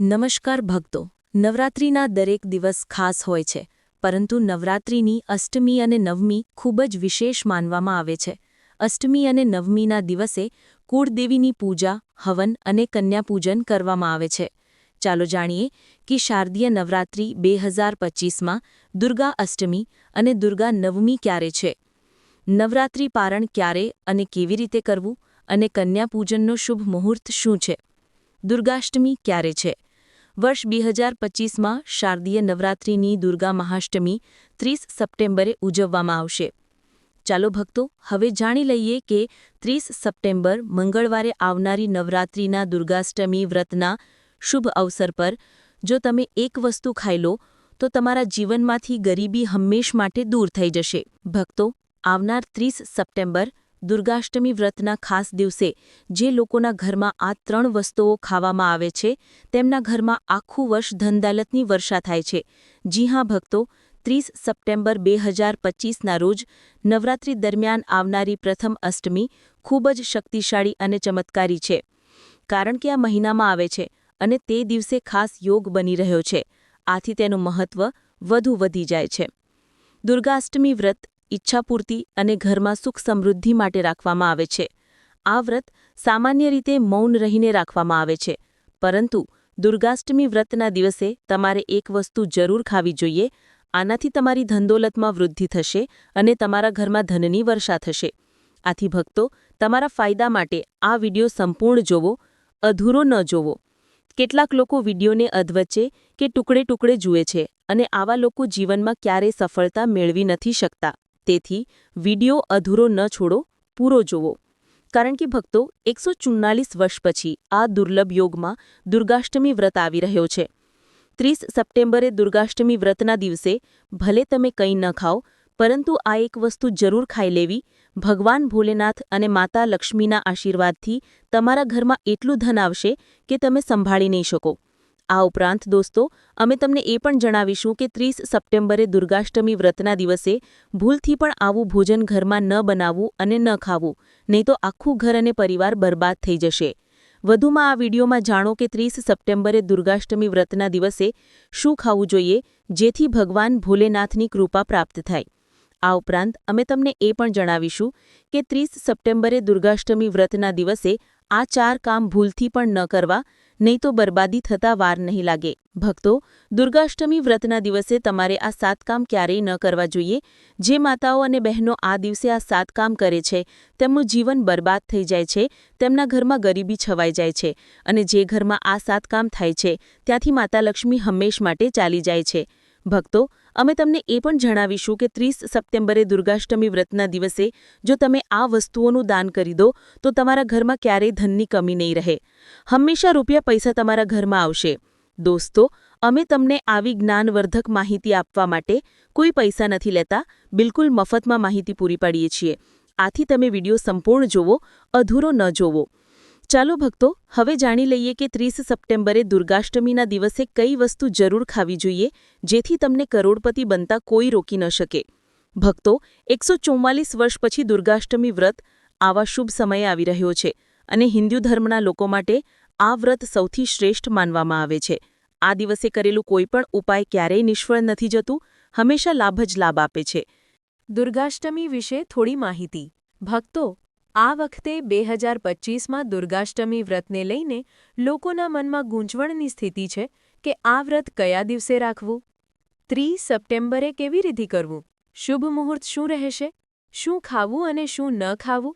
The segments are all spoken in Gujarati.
નમસ્કાર ભક્તો, નવરાત્રિના દરેક દિવસ ખાસ હોય છે, પરંતુ નવરાત્રિની અષ્ટમી અને નવમી ખૂબ જ વિશેષ માનવામાં આવે છે. અષ્ટમી અને નવમીના દિવસે કુળદેવીની પૂજા, હવન અને કન્યાપૂજન કરવામાં આવે છે. ચાલો જાણીએ કે શારદીય નવરાત્રિ બે હજાર પચીસમાં દુર્ગા અષ્ટમી અને દુર્ગા નવમી ક્યારે છે? નવરાત્રિ પારણ ક્યારે અને કેવી રીતે કરવું અને કન્યાપૂજનનો શુભ મુહૂર્ત શું છે? દુર્ગાષ્ટમી ક્યારે છે? વર્ષ બે હજાર પચીસમાં શારદીય નવરાત્રિની દુર્ગા મહાષ્ટમી ત્રીસ સપ્ટેમ્બરે ઉજવવામાં આવશે. ચાલો ભક્તો, હવે જાણી લઈએ કે ત્રીસ સપ્ટેમ્બર મંગળવારે આવનારી નવરાત્રિના દુર્ગાષ્ટમી વ્રતના શુભ અવસર પર જો તમે એક વસ્તુ ખાઈ લો, તો તમારા જીવનમાંથી ગરીબી હંમેશ માટે દૂર થઈ જશે. ભક્તો, આવનાર ત્રીસ સપ્ટેમ્બર દુર્ગાષ્ટમી વ્રતના ખાસ દિવસે જે લોકોના ઘરમાં આ ત્રણ વસ્તુઓ ખાવામાં આવે છે, તેમના ઘરમાં આખું વર્ષ ધનદાલતની વર્ષા થાય છે. જી હા, ભક્તો, ત્રીસ સપ્ટેમ્બર બે હજાર પચીસના રોજ નવરાત્રી દરમિયાન આવનારી પ્રથમ અષ્ટમી ખૂબ જ શક્તિશાળી અને ચમત્કારી છે. કારણ કે આ મહિનામાં આવે છે અને તે દિવસે ખાસ યોગ બની રહ્યો છે. આથી તેનું મહત્વ વધુ વધી જાય છે. દુર્ગાષ્ટમી વ્રત ઈચ્છાપૂર્તિ અને ઘરમાં સુખ સમૃદ્ધિ માટે રાખવામાં આવે છે. આ વ્રત સામાન્ય રીતે મૌન રહીને રાખવામાં આવે છે. પરંતુ દુર્ગાષ્ટમી વ્રતના દિવસે તમારે એક વસ્તુ જરૂર ખાવી જોઈએ. આનાથી તમારી ધનદોલતમાં વૃદ્ધિ થશે અને તમારા ઘરમાં ધનની વર્ષા થશે. આથી ભક્તો, તમારા ફાયદા માટે આ વિડિયો સંપૂર્ણ જોવો, અધૂરો ન જોવો. કેટલાક લોકો વિડીયોને અધવચ્ચે કે ટુકડે ટુકડે જુએ છે અને આવા લોકો જીવનમાં ક્યારેય સફળતા મેળવી નથી શકતા. તેથી વિડિયો અધૂરો ન છોડો, પૂરો જોવો કારણ કે ભક્તો એકસો ચુમ્માલીસ વર્ષ પછી આ દુર્લભ યોગમાં દુર્ગાષ્ટમી વ્રત આવી રહ્યો છે. ત્રીસ સપ્ટેમ્બરે દુર્ગાષ્ટમી વ્રતના દિવસે ભલે તમે કંઈ ન ખાઓ, પરંતુ આ એક વસ્તુ જરૂર ખાઈ લેવી, ભગવાન ભોલેનાથ અને માતા લક્ષ્મીના આશીર્વાદથી તમારા ઘરમાં એટલું ધન આવશે કે તમે સંભાળી નહીં શકો. આ ઉપરાંત દોસ્તો, અમે તમને એ પણ જણાવીશું કે ત્રીસ સપ્ટેમ્બરે દુર્ગાષ્ટમી વ્રતના દિવસે ભૂલથી પણ આવું ભોજન ઘરમાં ન બનાવવું અને ન ખાવું, નહીં તો આખું ઘર અને પરિવાર બરબાદ થઈ જશે. વધુમાં આ વિડીયોમાં જાણો કે ત્રીસ સપ્ટેમ્બરે દુર્ગાષ્ટમી વ્રતના દિવસે શું ખાવું જોઈએ, જેથી ભગવાન ભોલેનાથની કૃપા પ્રાપ્ત થાય. આ ઉપરાંત, અમે તમને એ પણ જણાવીશું કે ત્રીસ સપ્ટેમ્બરે દુર્ગાષ્ટમી વ્રતના દિવસે આ ચાર કામ ભૂલથી પણ ન કરવા નહીં તો બરબાદી થતા વાર નહીં લાગે. ભક્તો, દુર્ગાષ્ટમી વ્રતના દિવસે તમારે આ સાત કામ ક્યારેય ન કરવા જોઈએ. જે માતાઓ અને બહેનો આ દિવસે આ સાત કામ કરે છે, તેમનું જીવન બરબાદ થઈ જાય છે, તેમના ઘરમાં ગરીબી છવાઈ જાય છે અને જે ઘરમાં આ સાત કામ થાય છે, ત્યાંથી માતા લક્ષ્મી હંમેશ માટે ચાલી જાય છે. ભક્તો અમે તમને એ પણ જણાવીશું કે ત્રીસ સપ્ટેમ્બરે દુર્ગાષ્ટમી વ્રતના દિવસે જો તમે આ વસ્તુઓનું દાન કરી દો, તો તમારા ઘરમાં ક્યારેય ધનની કમી નહીં રહે. હંમેશા રૂપિયા પૈસા તમારા ઘરમાં આવશે. દોસ્તો, અમે તમને આવી જ્ઞાનવર્ધક માહિતી આપવા માટે કોઈ પૈસા નથી લેતા, બિલકુલ મફતમાં માહિતી પૂરી પાડીએ છીએ. આથી તમે વીડિયો સંપૂર્ણ જોવો અધૂરો ન જોવો ચાલો ભક્તો, હવે જાણી લઈએ કે ત્રીસ સપ્ટેમ્બરે દુર્ગાષ્ટમીના દિવસે કઈ વસ્તુ જરૂર ખાવી જોઈએ, જેથી તમને કરોડપતિ બનતા કોઈ રોકી ન શકે. ભક્તો, એકસો વર્ષ પછી દુર્ગાષ્ટમી વ્રત, આવા શુભ સમયે આવી રહ્યો છે અને હિન્દુ ધર્મના લોકો માટે આ વ્રત સૌથી શ્રેષ્ઠ માનવામાં આવે છે. આ દિવસે કરેલું કોઈપણ ઉપાય ક્યારેય નિષ્ફળ નથી જતું, હંમેશા લાભ જ લાભ આપે છે. દુર્ગાષ્ટમી વિશે થોડી માહિતી. ભક્તો આ વખતે બે હજાર પચીસમાં દુર્ગાષ્ટમી વ્રતને લઈને લોકોના મનમાં ગૂંચવણની સ્થિતિ છે કે આ વ્રત કયા દિવસે રાખવું? ત્રીસ સપ્ટેમ્બરે કેવી રીતે કરવું? શુભ મુહૂર્ત શું રહેશે? શું ખાવું અને શું ન ખાવું?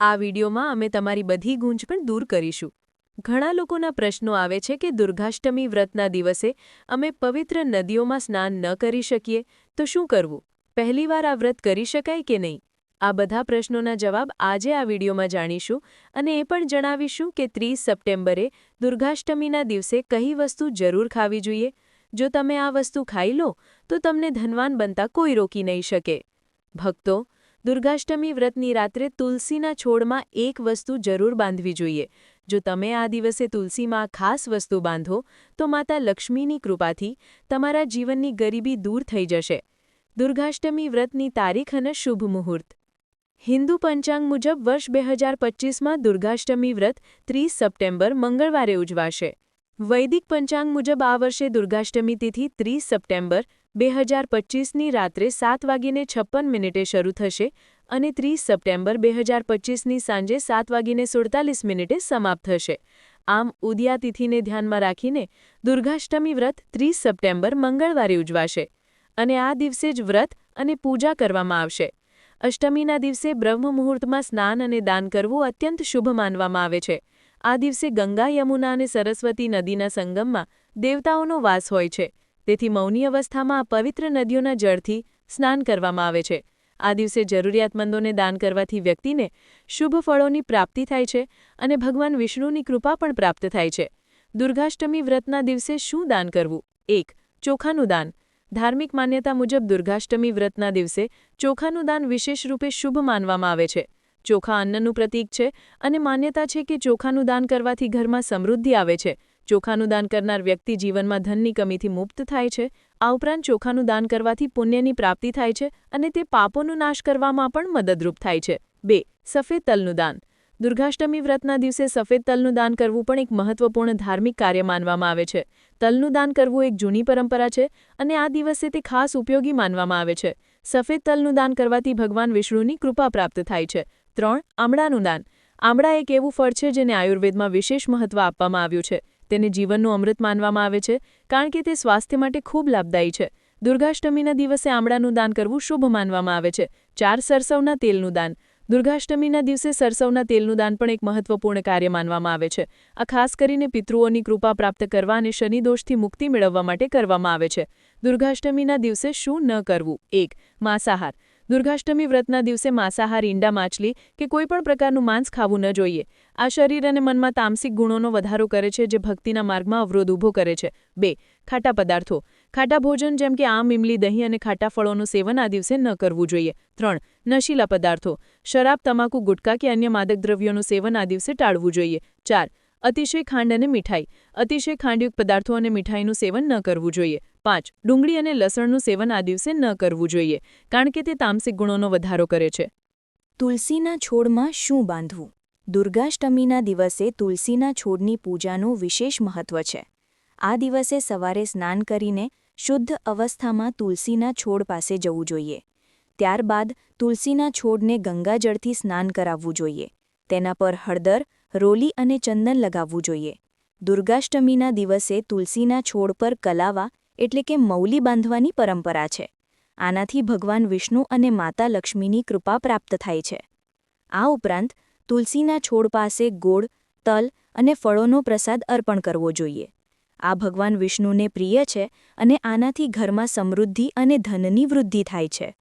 આ વિડીયોમાં અમે તમારી બધી ગૂંચ પણ દૂર કરીશું. ઘણા લોકોના પ્રશ્નો આવે છે કે દુર્ગાષ્ટમી વ્રતના દિવસે અમે પવિત્ર નદીઓમાં સ્નાન ન કરી શકીએ તો શું કરવું? પહેલીવાર આ વ્રત કરી શકાય કે નહીં? આ બધા પ્રશ્નોના જવાબ આજે આ વિડીયોમાં જાણીશું અને એ પણ જણાવીશું કે ત્રીસ સપ્ટેમ્બરે દુર્ગાષ્ટમીના દિવસે કઈ વસ્તુ જરૂર ખાવી જોઈએ. જો તમે આ વસ્તુ ખાઈ લો, તો તમને ધનવાન બનતા કોઈ રોકી નહીં શકે. ભક્તો, દુર્ગાષ્ટમી વ્રતની રાત્રે તુલસીના છોડમાં એક વસ્તુ જરૂર બાંધવી જોઈએ. જો તમે આ દિવસે તુલસીમાં ખાસ વસ્તુ બાંધો, તો માતા લક્ષ્મીની કૃપાથી તમારા જીવનની ગરીબી દૂર થઈ જશે. દુર્ગાષ્ટમી વ્રતની તારીખ અને શુભ મુહૂર્ત. હિન્દુ પંચાંગ મુજબ વર્ષ બે હજાર પચીસમાં દુર્ગાષ્ટમી વ્રત ત્રીસ સપ્ટેમ્બર મંગળવારે ઉજવાશે. વૈદિક પંચાંગ મુજબ આ વર્ષે દુર્ગાષ્ટમી તિથિ ત્રીસ સપ્ટેમ્બર બે હજાર પચીસની રાત્રે સાત વાગીને છપ્પન મિનિટે શરૂ થશે અને ત્રીસ સપ્ટેમ્બર બે હજાર પચીસની સાંજે સાત વાગીને સુડતાલીસ મિનિટે સમાપ્ત થશે. આમ ઉદયા તિથિને ધ્યાનમાં રાખીને દુર્ગાષ્ટમી વ્રત ત્રીસ સપ્ટેમ્બર મંગળવારે ઉજવાશે અને આ દિવસે જ વ્રત અને પૂજા કરવામાં આવશે. અષ્ટમીના દિવસે બ્રહ્મ મુહૂર્તમાં સ્નાન અને દાન કરવું અત્યંત શુભ માનવામાં આવે છે. આ દિવસે ગંગા યમુના અને સરસ્વતી નદીના સંગમમાં દેવતાઓનો વાસ હોય છે. તેથી મૌની અવસ્થામાં આ પવિત્ર નદીઓના જળથી સ્નાન કરવામાં આવે છે. આ દિવસે જરૂરિયાતમંદોને દાન કરવાથી વ્યક્તિને શુભ ફળોની પ્રાપ્તિ થાય છે અને ભગવાન વિષ્ણુની કૃપા પણ પ્રાપ્ત થાય છે. દુર્ગાષ્ટમી વ્રતના દિવસે શું દાન કરવું? એક, ચોખાનું દાન. ધાર્મિક માન્યતા મુજબ દુર્ગાષ્ટમી વ્રતના દિવસે ચોખાનું દાન વિશેષ રૂપે શુભ માનવામાં આવે છે. ચોખા અન્નનું પ્રતીક છે અને માન્યતા છે કે ચોખાનું દાન કરવાથી ઘરમાં સમૃદ્ધિ આવે છે. ચોખાનું દાન કરનાર વ્યક્તિ જીવનમાં ધનની કમીથી મુક્ત થાય છે. આ ઉપરાંત ચોખાનું દાન કરવાથી પુણ્યની પ્રાપ્તિ થાય છે અને તે પાપોનો નાશ કરવામાં પણ મદદરૂપ થાય છે. બે, સફેદ તલનું દાન. દુર્ગાષ્ટમી વ્રતના દિવસે સફેદ તલનું દાન કરવું પણ એક મહત્વપૂર્ણ ધાર્મિક કાર્ય માનવામાં આવે છે. તલનું દાન કરવું એક જૂની પરંપરા છે અને આ દિવસે તે ખાસ ઉપયોગી માનવામાં આવે છે. સફેદ તલનું દાન કરવાથી ભગવાન વિષ્ણુની કૃપા પ્રાપ્ત થાય છે. ત્રણ, આમળાનું દાન. આમળા એક એવું ફળ છે જેને આયુર્વેદમાં વિશેષ મહત્વ આપવામાં આવ્યું છે. તેને જીવનનું અમૃત માનવામાં આવે છે કારણ કે તે સ્વાસ્થ્ય માટે ખૂબ લાભદાયી છે. દુર્ગાષ્ટમીના દિવસે આમળાનું દાન કરવું શુભ માનવામાં આવે છે. ચાર, સરસવના તેલનું દાન. દુર્ગાષ્ટમીના દિવસે સરસવના તેલનું દાન પણ એક મહત્વપૂર્ણ કાર્ય માનવામાં આવે છે. આ ખાસ કરીને પિતૃઓની કૃપા પ્રાપ્ત કરવા અને શનિદોષથી મુક્તિ મેળવવા માટે કરવામાં આવે છે. દુર્ગાષ્ટમીના દિવસે શું ન કરવું? એક, માંસાહાર. દુર્ગાષ્ટમી વ્રતના દિવસે માંસાહાર, ઈંડા, માછલી કે કોઈપણ પ્રકારનું માંસ ખાવું ન જોઈએ. આ શરીર અને મનમાં તામસિક ગુણોનો વધારો કરે છે, જે ભક્તિના માર્ગમાં અવરોધ ઊભો કરે છે. બે, ખાટા પદાર્થો. ખાટા ભોજન જેમ કે આમ ઇમલી દહીં અને ખાટા ફળોનું સેવન આ દિવસે ન કરવું જોઈએ. ત્રણ, નશીલા પદાર્થો. શરાબ, તમાકુ, ગુટકા કે અન્ય માદક દ્રવ્યોનું સેવન આ દિવસે ટાળવું જોઈએ. ચાર, અતિશય ખાંડ અને મીઠાઈ. અતિશય ખાંડયુક્ત પદાર્થો અને મીઠાઈનું સેવન ન કરવું જોઈએ. પાંચ, ડુંગળી અને લસણનું સેવન આ દિવસે ન કરવું જોઈએ, કારણ કે તે તામસિક ગુણોનો વધારો કરે છે. તુલસીના છોડમાં શું બાંધવું? દુર્ગાષ્ટમીના દિવસે તુલસીના છોડની પૂજાનું વિશેષ મહત્વ છે. આ દિવસે સવારે સ્નાન કરીને શુદ્ધ અવસ્થામાં તુલસીના છોડ પાસે જવું જોઈએ. ત્યારબાદ તુલસીના છોડને ગંગાજળથી સ્નાન કરાવવું જોઈએ. તેના પર હળદર, રોલી અને ચંદન લગાવવું જોઈએ. દુર્ગાષ્ટમીના દિવસે તુલસીના છોડ પર કલાવા એટલે કે મૌલી બાંધવાની પરંપરા છે. આનાથી ભગવાન વિષ્ણુ અને માતા લક્ષ્મીની કૃપા પ્રાપ્ત થાય છે. આ ઉપરાંત તુલસીના છોડ પાસે ગોળ, તલ અને ફળોનો પ્રસાદ અર્પણ કરવો જોઈએ. આ ભગવાન વિષ્ણુને પ્રિય છે અને આનાથી ઘરમાં સમૃદ્ધિ અને ધનની વૃદ્ધિ થાય છે.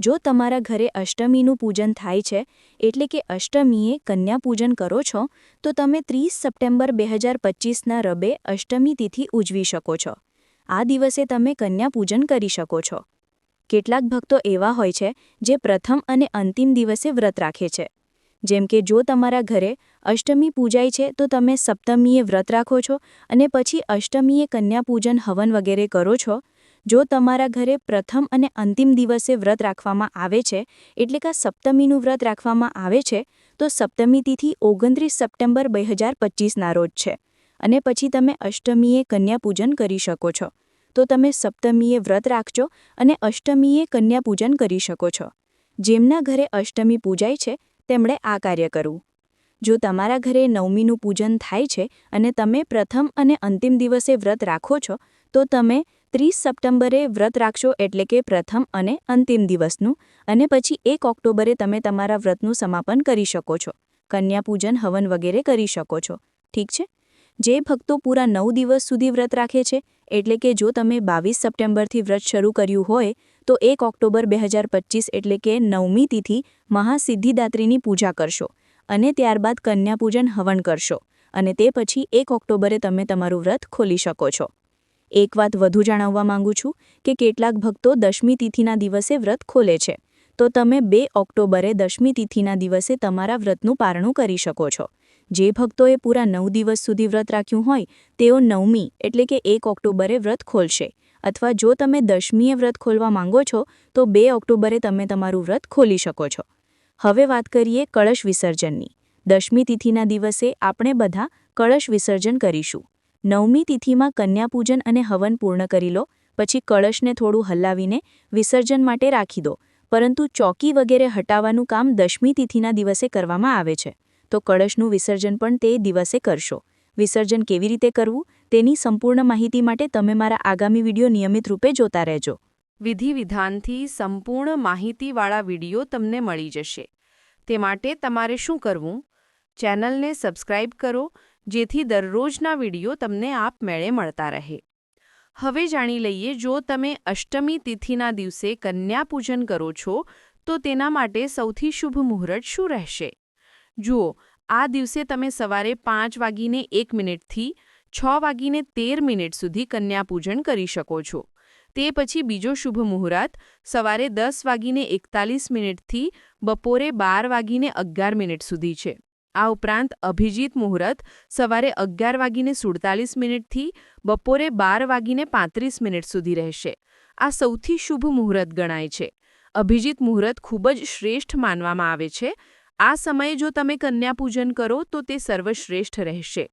જો તમારા ઘરે અષ્ટમીનું પૂજન થાય છે, એટલે કે અષ્ટમીએ કન્યા પૂજન કરો છો, તો તમે ત્રીસ સપ્ટેમ્બર બે હજાર પચીસના રબે અષ્ટમી તિથિ ઉજવી શકો છો. આ દિવસે તમે કન્યા પૂજન કરી શકો છો. કેટલાક ભક્તો એવા હોય છે, જે પ્રથમ અને અંતિમ દિવસે વ્રત રાખે છે. જેમ કે જો તમારા ઘરે અષ્ટમી પૂજાય છે, તો તમે સપ્તમીએ વ્રત રાખો છો અને પછી અષ્ટમીએ કન્યાપૂજન હવન વગેરે કરો છો. જો તમારા ઘરે પ્રથમ અને અંતિમ દિવસે વ્રત રાખવામાં આવે છે, એટલે કે સપ્તમીનું વ્રત રાખવામાં આવે છે, તો સપ્તમી તિથિ ઓગણત્રીસ સપ્ટેમ્બર બે હજાર પચીસના રોજ છે. અને પછી તમે અષ્ટમીએ કન્યાપૂજન કરી શકો છો. તો તમે સપ્તમીએ વ્રત રાખજો અને અષ્ટમીએ કન્યાપૂજન કરી શકો છો. જેમના ઘરે અષ્ટમી પૂજાય છે તેમણે આ કાર્ય કરવું જો તમારા ઘરે નવમીનું પૂજન થાય છે અને તમે પ્રથમ અને અંતિમ દિવસે વ્રત રાખો છો, તો તમે ત્રીસ સપ્ટેમ્બરે વ્રત રાખશો એટલે કે પ્રથમ અને અંતિમ દિવસનું, અને પછી એક ઓક્ટોબરે તમે તમારા વ્રતનું સમાપન કરી શકો છો. કન્યા પૂજન, હવન વગેરે કરી શકો છો. ઠીક છે? જે ભક્તો પૂરા નવ દિવસ સુધી વ્રત રાખે છે, એટલે કે જો તમે બાવીસ સપ્ટેમ્બરથી વ્રત શરૂ કર્યું હોય તો એક ઓક્ટોબર બે હજાર પચીસ એટલે કે નવમી તિથિ મહાસિદ્ધિદાત્રીની પૂજા કરશો અને ત્યારબાદ કન્યાપૂજન હવન કરશો અને તે પછી એક ઓક્ટોબરે તમે તમારું વ્રત ખોલી શકો છો. એક વાત વધુ જણાવવા માંગુ છું કે કેટલાક ભક્તો દશમી તિથિના દિવસે વ્રત ખોલે છે. તો તમે બે ઓક્ટોબરે દશમી તિથિના દિવસે તમારા વ્રતનું પારણું કરી શકો છો. જે ભક્તોએ પૂરા નવ દિવસ સુધી વ્રત રાખ્યું હોય તેઓ નવમી એટલે કે એક ઓક્ટોબરે વ્રત ખોલશે. અથવા જો તમે દશમીએ વ્રત ખોલવા માંગો છો, તો બે ઓક્ટોબરે તમે તમારું વ્રત ખોલી શકો છો. હવે વાત કરીએ કળશ વિસર્જનની. દશમી તિથિના દિવસે આપણે બધા કળશ વિસર્જન કરીશું. નવમી તિથિમાં કન્યાપૂજન અને હવન પૂર્ણ કરી લો, પછી કળશને થોડું હલાવીને વિસર્જન માટે રાખી દો. પરંતુ ચોકી વગેરે હટાવવાનું કામ દશમી તિથિના દિવસે કરવામાં આવે છે. તો કળશનું વિસર્જન પણ તે દિવસે કરશો. વિસર્જન કેવી રીતે કરવું? તેની સંપૂર્ણ માહિતી માટે તમે મારા આગામી વીડિયો નિયમિત રૂપે જોતા રહેજો. વિધિ વિધાનથી સંપૂર્ણ માહિતીવાળા વીડિયો તમને મળી જશે. તે માટે તમારે શું કરવું? ચેનલને સબસ્ક્રાઇબ કરો, જેથી દરરોજના વીડિયો તમને આપમેળે મળતા રહે. હવે જાણી લઈએ, જો તમે અષ્ટમી તિથિના દિવસે કન્યા પૂજન કરો છો, તો તેના માટે સૌથી શુભ મુહૂર્ત શું રહેશે? જુઓ, આ દિવસે તમે સવારે પાંચ વાગીને એક મિનિટથી છ વાગીને તેર મિનિટ સુધી કન્યાપૂજન કરી શકો છો. તે પછી બીજો શુભ મુહૂર્ત, સવારે દસ વાગીને એકતાલીસ મિનિટથી બપોરે બાર વાગીને અગિયાર મિનિટ સુધી છે. આ ઉપરાંત અભિજીત મુહૂર્ત, સવારે અગિયાર વાગીને સુડતાલીસ મિનિટથી બપોરે બાર વાગીને પાંત્રીસ મિનિટ સુધી રહેશે. આ સૌથી શુભ મુહૂર્ત ગણાય છે. અભિજીત મુહૂર્ત ખૂબ જ શ્રેષ્ઠ માનવામાં આવે છે. આ સમયે જો તમે કન્યાપૂજન કરો તો તે સર્વશ્રેષ્ઠ રહેશે.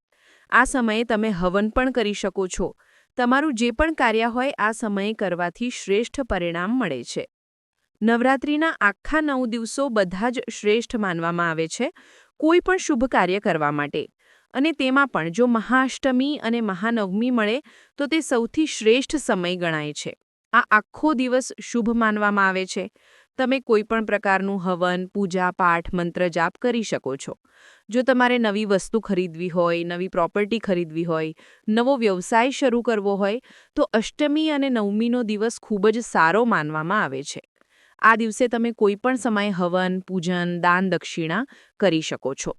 આ સમયે તમે હવન પણ કરી શકો છો. તમારું જે પણ કાર્ય હોય આ સમયે કરવાથી શ્રેષ્ઠ પરિણામ મળે છે. નવરાત્રિના આખા નવ દિવસો બધા જ શ્રેષ્ઠ માનવામાં આવે છે, કોઈ પણ શુભ કાર્ય કરવા માટે. અને તેમાં પણ જો મહાષ્ટમી અને મહાનવમી મળે, તો તે સૌથી શ્રેષ્ઠ સમય ગણાય છે. આ આખો દિવસ શુભ માનવામાં આવે છે. તમે કોઈપણ પ્રકારનું હવન, પૂજા, પાઠ, મંત્ર જાપ કરી શકો છો. જો તમારે નવી વસ્તુ ખરીદવી હોય, નવી પ્રોપર્ટી ખરીદવી હોય, નવો વ્યવસાય શરૂ કરવો હોય, તો અષ્ટમી અને નવમીનો દિવસ ખૂબ જ સારો માનવામાં આવે છે. આ દિવસે તમે કોઈપણ સમયે હવન, પૂજન, દાન, દક્ષિણા કરી શકો છો.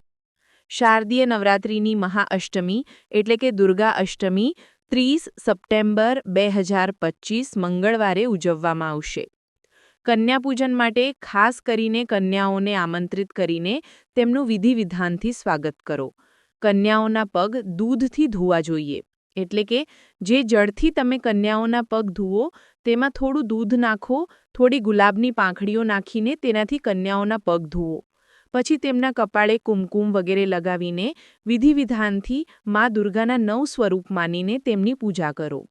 શારદીય નવરાત્રિની મહાઅષ્ટમી એટલે કે દુર્ગા અષ્ટમી ત્રીસ સપ્ટેમ્બર બે હજાર પચીસ મંગળવારે ઉજવવામાં આવશે. કન્યાપૂજન માટે ખાસ કરીને કન્યાઓને આમંત્રિત કરીને તેમનું વિધિ વિધાનથી સ્વાગત કરો. કન્યાઓના પગ દૂધથી ધોવા જોઈએ. એટલે કે જે જળથી તમે કન્યાઓના પગ ધુઓ તેમાં થોડું દૂધ નાખો, થોડી ગુલાબની પાંખડીઓ નાખીને તેનાથી કન્યાઓના પગ ધુઓ પછી તેમના કપાળે કુમકુમ વગેરે લગાવીને વિધિ વિધાનથી મા દુર્ગાના નવ સ્વરૂપ માનીને તેમની પૂજા કરો.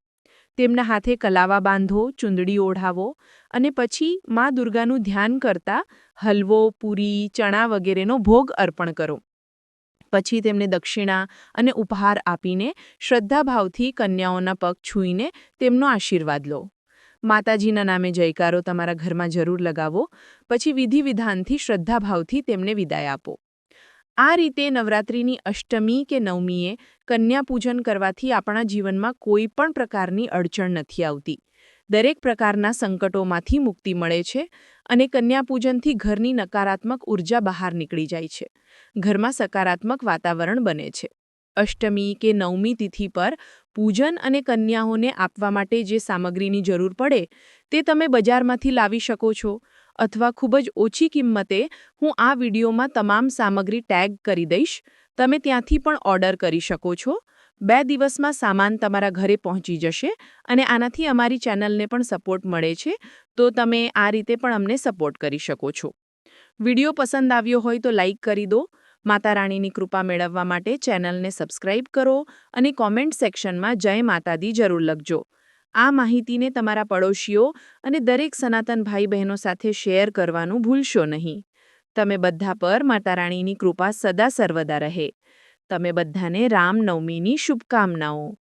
તેમના હાથે કલાવા બાંધો, ચૂંદડી ઓઢાવો અને પછી મા દુર્ગાનું ધ્યાન કરતા હલવો, પૂરી, ચણા વગેરેનો ભોગ અર્પણ કરો. પછી તેમને દક્ષિણા અને ઉપહાર આપીને શ્રદ્ધાભાવથી કન્યાઓના પગ છૂઈને તેમનો આશીર્વાદ લો. માતાજીના નામે જયકારો તમારા ઘરમાં જરૂર લગાવો. પછી વિધિ વિધાનથી શ્રદ્ધાભાવથી તેમને વિદાય આપો. આ રીતે નવરાત્રિની અષ્ટમી કે નવમીએ કન્યા પૂજન કરવાથી આપણા જીવનમાં કોઈ પણ પ્રકારની અડચણ નથી આવતી. દરેક પ્રકારના સંકટોમાંથી મુક્તિ મળે છે અને કન્યા પૂજનથી ઘરની નકારાત્મક ઊર્જા બહાર નીકળી જાય છે. ઘરમાં સકારાત્મક વાતાવરણ બને છે. અષ્ટમી કે નવમી તિથિ પર પૂજન અને કન્યાઓને આપવા માટે જે સામગ્રીની જરૂર પડે, તે તમે બજારમાંથી લાવી શકો છો. અથવા ખૂબ જ ઓછી કિંમતે હું આ વિડીયોમાં તમામ સામગ્રી ટેગ કરી દઈશ. તમે ત્યાંથી પણ ઓર્ડર કરી શકો છો. બે દિવસમાં સામાન તમારા ઘરે પહોંચી જશે અને આનાથી અમારી ચેનલને પણ સપોર્ટ મળે છે, તો તમે આ રીતે પણ અમને સપોર્ટ કરી શકો છો. વીડિયો પસંદ આવ્યો હોય તો લાઇક કરી દો. માતા રાણીની કૃપા મેળવવા માટે ચેનલને સબસ્ક્રાઇબ કરો અને કોમેન્ટ સેક્શનમાં જય માતાદી જરૂર લખજો. આ માહિતીને તમારા પડોશીઓ અને દરેક સનાતન ભાઈ બહેનો સાથે શેર કરવાનું ભૂલશો નહીં. તમે બધા પર માતા રાણીની કૃપા સદા સર્વદા રહે. તમે બધાને રામનવમીની શુભકામનાઓ.